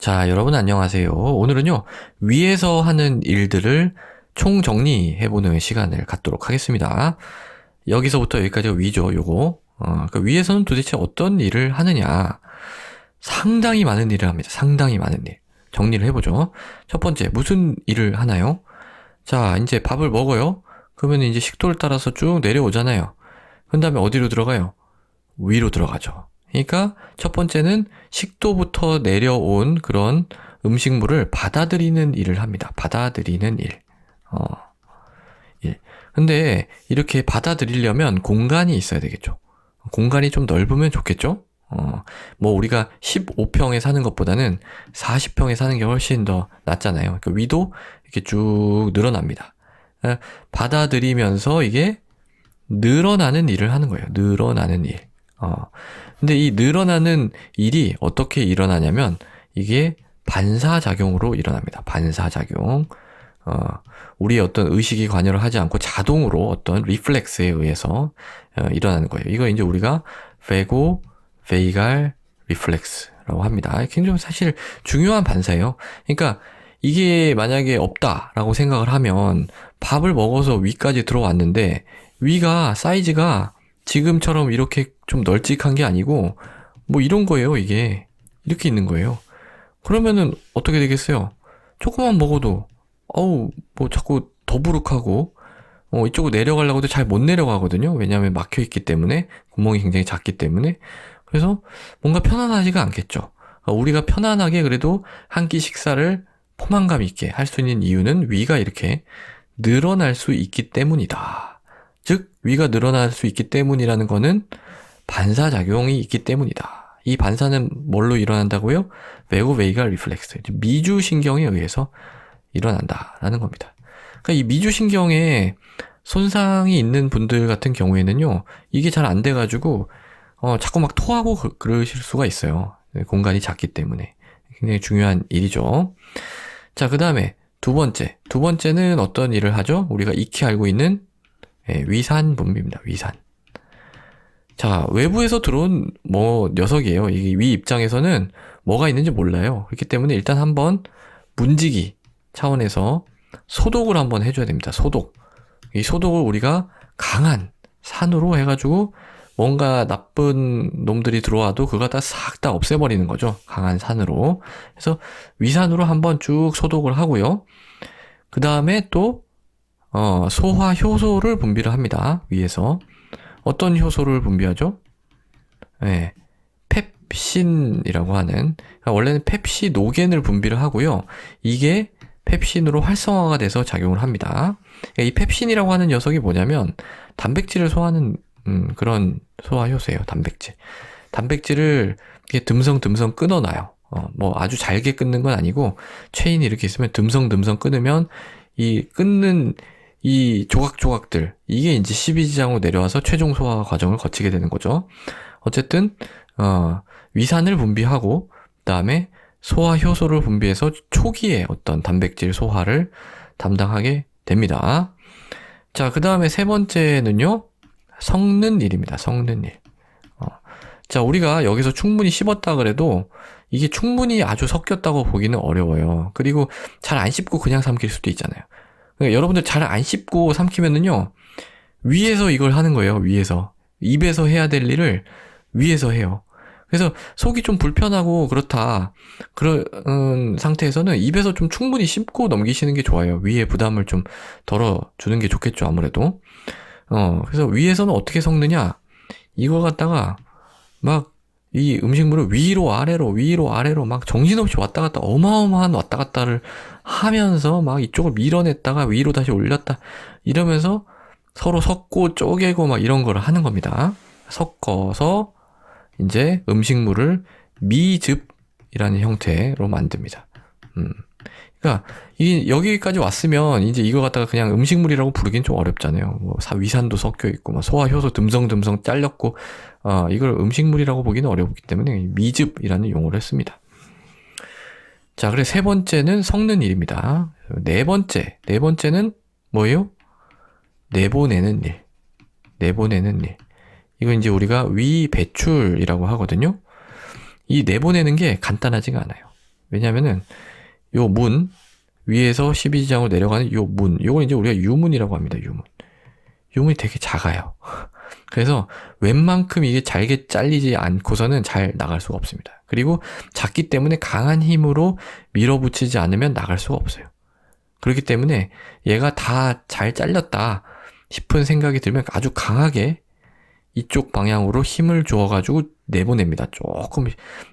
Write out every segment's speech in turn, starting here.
자, 여러분 안녕하세요. 오늘은요, 위에서 하는 일들을 총정리해보는 시간을 갖도록 하겠습니다. 여기서부터 여기까지가 위죠, 요거. 어, 그 위에서는 도대체 어떤 일을 하느냐. 상당히 많은 일을 합니다. 상당히 많은 일. 정리를 해보죠. 첫 번째, 무슨 일을 하나요? 자, 이제 밥을 먹어요. 그러면 이제 식도를 따라서 쭉 내려오잖아요. 그 다음에 어디로 들어가요? 위로 들어가죠. 그러니까 첫 번째는 식도부터 내려온 그런 음식물을 받아들이는 일을 합니다. 받아들이는 일. 어, 일. 근데 이렇게 받아들이려면 공간이 있어야 되겠죠. 공간이 좀 넓으면 좋겠죠? 어, 뭐 우리가 15평에 사는 것보다는 40평에 사는 게 훨씬 더 낫잖아요. 그 위도 이렇게 쭉 늘어납니다. 어, 받아들이면서 이게 늘어나는 일을 하는 거예요. 늘어나는 일. 어. 근데 이 늘어나는 일이 어떻게 일어나냐면 이게 반사작용으로 일어납니다. 반사작용. 어, 우리의 어떤 의식이 관여를 하지 않고 자동으로 어떤 리플렉스에 의해서 어, 일어나는 거예요. 이거 이제 우리가 베고 베이갈 리플렉스라고 합니다. 굉장히 사실 중요한 반사예요. 그러니까 이게 만약에 없다라고 생각을 하면 밥을 먹어서 위까지 들어왔는데 위가 사이즈가 지금처럼 이렇게 좀 널찍한 게 아니고 뭐 이런 거예요, 이게. 이렇게 있는 거예요. 그러면은 어떻게 되겠어요? 조금만 먹어도 어우, 뭐 자꾸 더부룩하고 어, 이쪽으로 내려가려고 해도 잘 못 내려가거든요. 왜냐하면 막혀 있기 때문에 구멍이 굉장히 작기 때문에 그래서 뭔가 편안하지가 않겠죠. 그러니까 우리가 편안하게 그래도 한 끼 식사를 포만감 있게 할 수 있는 이유는 위가 이렇게 늘어날 수 있기 때문이다. 즉 위가 늘어날 수 있기 때문이라는 거는 반사작용이 있기 때문이다. 이 반사는 뭘로 일어난다고요? 베고베이가 리플렉스, 미주신경에 의해서 일어난다라는 겁니다. 그러니까 이 미주신경에 손상이 있는 분들 같은 경우에는요, 이게 잘 안 돼가지고, 어, 자꾸 막 토하고 그, 그러실 수가 있어요. 공간이 작기 때문에. 굉장히 중요한 일이죠. 자, 그 다음에 두 번째. 두 번째는 어떤 일을 하죠? 우리가 익히 알고 있는 예, 위산 분비입니다. 위산. 자, 외부에서 들어온 뭐 녀석이에요. 이위 입장에서는 뭐가 있는지 몰라요. 그렇기 때문에 일단 한번 문지기 차원에서 소독을 한번 해줘야 됩니다. 소독. 이 소독을 우리가 강한 산으로 해가지고 뭔가 나쁜 놈들이 들어와도 그거 다 싹 다 없애버리는 거죠. 강한 산으로. 그래서 위산으로 한번 쭉 소독을 하고요. 그 다음에 또, 어, 소화 효소를 분비를 합니다. 위에서. 어떤 효소를 분비하죠? 네. 펩신이라고 하는, 그러니까 원래는 펩시노겐을 분비를 하고요. 이게 펩신으로 활성화가 돼서 작용을 합니다. 그러니까 이 펩신이라고 하는 녀석이 뭐냐면 단백질을 소화하는 음, 그런 소화 효소예요. 단백질. 단백질을 이렇게 듬성듬성 끊어놔요. 어, 뭐 아주 잘게 끊는 건 아니고 체인이 이렇게 있으면 듬성듬성 끊으면 이 끊는 이 조각조각들 이게 이제 12지장으로 내려와서 최종 소화 과정을 거치게 되는 거죠. 어쨌든 어, 위산을 분비하고 그 다음에 소화 효소를 분비해서 초기에 어떤 단백질 소화를 담당하게 됩니다. 자, 그 다음에 세 번째는요, 섞는 일입니다. 섞는 일. 어. 자, 우리가 여기서 충분히 씹었다 그래도 이게 충분히 아주 섞였다고 보기는 어려워요. 그리고 잘 안 씹고 그냥 삼킬 수도 있잖아요. 그러니까 여러분들 잘 안 씹고 삼키면은요, 위에서 이걸 하는 거예요, 위에서. 입에서 해야 될 일을 위에서 해요. 그래서 속이 좀 불편하고 그렇다. 그런 상태에서는 입에서 좀 충분히 씹고 넘기시는 게 좋아요. 위에 부담을 좀 덜어주는 게 좋겠죠, 아무래도. 어, 그래서 위에서는 어떻게 섞느냐? 이거 갖다가 막 이 음식물을 위로 아래로 위로 아래로 막 정신없이 왔다 갔다 어마어마한 왔다 갔다를 하면서 막 이쪽을 밀어냈다가 위로 다시 올렸다 이러면서 서로 섞고 쪼개고 막 이런 거를 하는 겁니다. 섞어서 이제 음식물을 미즙이라는 형태로 만듭니다. 음. 그러니까 이 여기까지 왔으면 이제 이거 갖다가 그냥 음식물이라고 부르긴 좀 어렵잖아요. 뭐 위산도 섞여 있고 막 소화 효소 듬성듬성 잘렸고 어, 이걸 음식물이라고 보기는 어렵기 때문에 미즙이라는 용어를 했습니다. 자, 그래 세 번째는 섞는 일입니다. 네 번째, 네 번째는 뭐예요? 내보내는 일. 내보내는 일. 이거 이제 우리가 위 배출이라고 하거든요. 이 내보내는 게 간단하지가 않아요. 왜냐면은 요 문 위에서 12지장으로 내려가는 요 문, 요걸 이제 우리가 유문이라고 합니다. 유문. 유문이 되게 작아요. 그래서 웬만큼 이게 잘게 잘리지 않고서는 잘 나갈 수가 없습니다. 그리고 작기 때문에 강한 힘으로 밀어붙이지 않으면 나갈 수가 없어요. 그렇기 때문에 얘가 다 잘 잘렸다 싶은 생각이 들면 아주 강하게 이쪽 방향으로 힘을 주어가지고 내보냅니다. 조금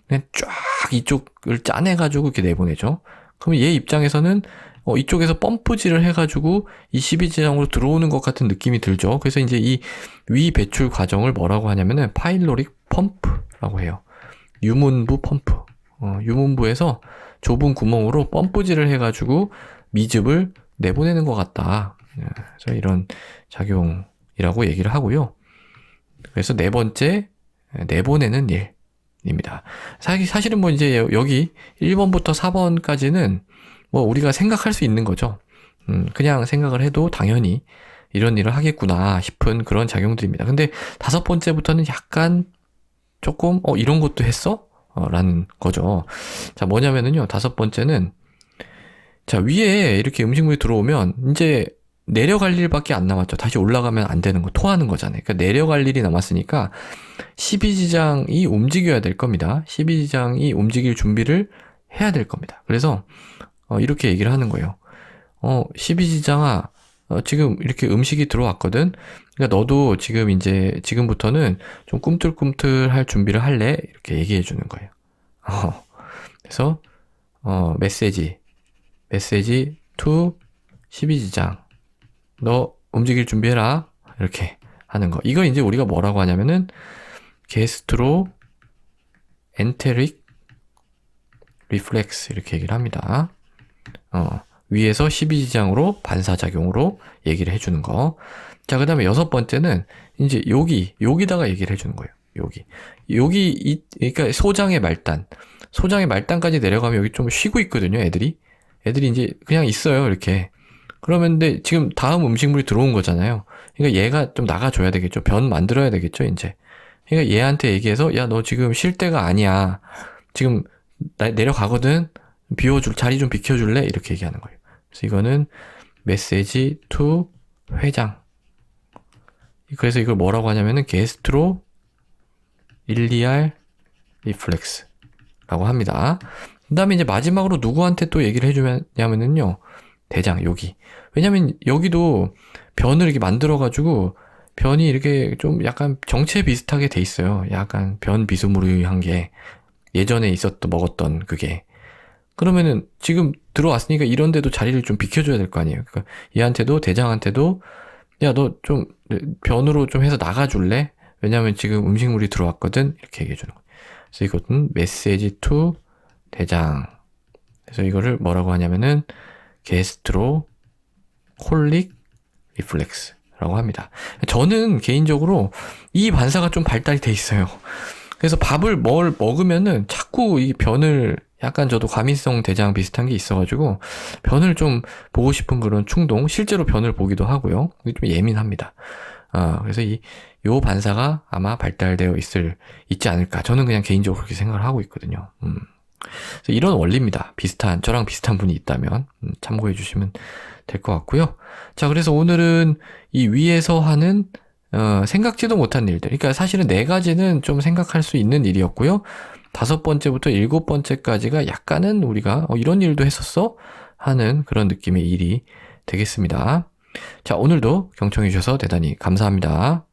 그냥 쫙 이쪽을 짜내가지고 이렇게 내보내죠. 그럼 얘 입장에서는 어, 이쪽에서 펌프질을 해가지고 이 12지장으로 들어오는 것 같은 느낌이 들죠. 그래서 이제 이 위 배출 과정을 뭐라고 하냐면은 파일로릭 펌프라고 해요. 유문부 펌프. 어, 유문부에서 좁은 구멍으로 펌프질을 해가지고 미즙을 내보내는 것 같다. 예, 그래서 이런 작용이라고 얘기를 하고요. 그래서 네 번째, 내보내는 일 입니다. 사실은 뭐 이제 여기 1번부터 4번까지는 뭐 우리가 생각할 수 있는 거죠. 음, 그냥 생각을 해도 당연히 이런 일을 하겠구나 싶은 그런 작용들입니다. 근데 다섯 번째부터는 약간 조금, 어, 이런 것도 했어? 어, 라는 거죠. 자, 뭐냐면은요, 다섯 번째는, 자, 위에 이렇게 음식물이 들어오면, 이제 내려갈 일밖에 안 남았죠. 다시 올라가면 안 되는 거, 토하는 거잖아요. 그러니까 내려갈 일이 남았으니까, 12지장이 움직여야 될 겁니다. 12지장이 움직일 준비를 해야 될 겁니다. 그래서, 어, 이렇게 얘기를 하는 거예요. 어, 12지장아, 어, 지금 이렇게 음식이 들어왔거든? 그러니까 너도 지금 이제, 지금부터는 좀 꿈틀꿈틀 할 준비를 할래? 이렇게 얘기해 주는 거예요. 어, 그래서, 어, 메시지, 메시지 to 12지장. 너 움직일 준비해라. 이렇게 하는 거. 이거 이제 우리가 뭐라고 하냐면은, 게스트로 엔테릭 리플렉스 이렇게 얘기를 합니다. 어, 위에서 12지장으로 반사작용으로 얘기를 해주는 거. 자, 그 다음에 여섯 번째는 이제 여기, 여기다가 얘기를 해주는 거예요. 여기. 여기, 이, 그러니까 소장의 말단. 소장의 말단까지 내려가면 여기 좀 쉬고 있거든요, 애들이. 애들이 이제 그냥 있어요, 이렇게. 그러면 근데 지금 다음 음식물이 들어온 거잖아요. 그러니까 얘가 좀 나가줘야 되겠죠. 변 만들어야 되겠죠, 이제. 그러니까 얘한테 얘기해서, 야, 너 지금 쉴 때가 아니야. 지금 나, 내려가거든? 비워줄, 자리 좀 비켜줄래? 이렇게 얘기하는 거예요. 그래서 이거는 메시지 투 회장. 그래서 이걸 뭐라고 하냐면은 게스트로 일리알 리플렉스라고 합니다. 그 다음에 이제 마지막으로 누구한테 또 얘기를 해주냐면은요, 대장, 여기. 왜냐면 여기도 변을 이렇게 만들어가지고 변이 이렇게 좀 약간 정체 비슷하게 돼 있어요. 약간 변 비스무리한 게 예전에 있었던, 먹었던 그게. 그러면은 지금 들어왔으니까 이런 데도 자리를 좀 비켜줘야 될 거 아니에요. 그러니까 얘한테도 대장한테도 야 너 좀 변으로 좀 해서 나가줄래? 왜냐면 지금 음식물이 들어왔거든. 이렇게 얘기해 주는 거예요. 그래서 이것은 메시지 투 대장. 그래서 이거를 뭐라고 하냐면은 게스트로 콜릭 리플렉스라고 합니다. 저는 개인적으로 이 반사가 좀 발달이 돼 있어요. 그래서 밥을 뭘 먹으면은 자꾸 이 변을 약간 저도 과민성 대장 비슷한 게 있어가지고 변을 좀 보고 싶은 그런 충동, 실제로 변을 보기도 하고요. 좀 예민합니다. 아, 그래서 이, 요 반사가 아마 발달되어 있을, 있지 않을까. 저는 그냥 개인적으로 그렇게 생각을 하고 있거든요. 음. 이런 원리입니다. 비슷한, 저랑 비슷한 분이 있다면, 음, 참고해 주시면 될 것 같고요. 자, 그래서 오늘은 이 위에서 하는 어, 생각지도 못한 일들. 그러니까 사실은 네 가지는 좀 생각할 수 있는 일이었고요. 다섯 번째부터 일곱 번째까지가 약간은 우리가 어, 이런 일도 했었어? 하는 그런 느낌의 일이 되겠습니다. 자, 오늘도 경청해 주셔서 대단히 감사합니다.